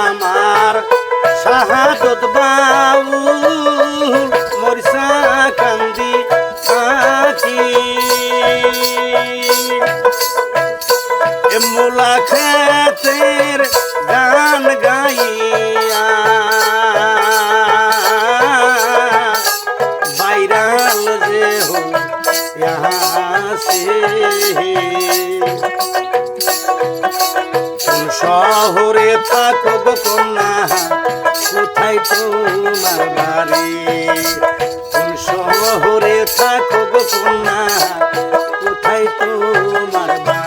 আমার? শাহাদত বাবু মরিসা কান্দি থাকি। মোলা মুলাকাতের থাকব কন্যা কোথায় তোমার বাড়ি? কোন শহরে থাকব কন্যা কোথায় তোমার বাড়ি?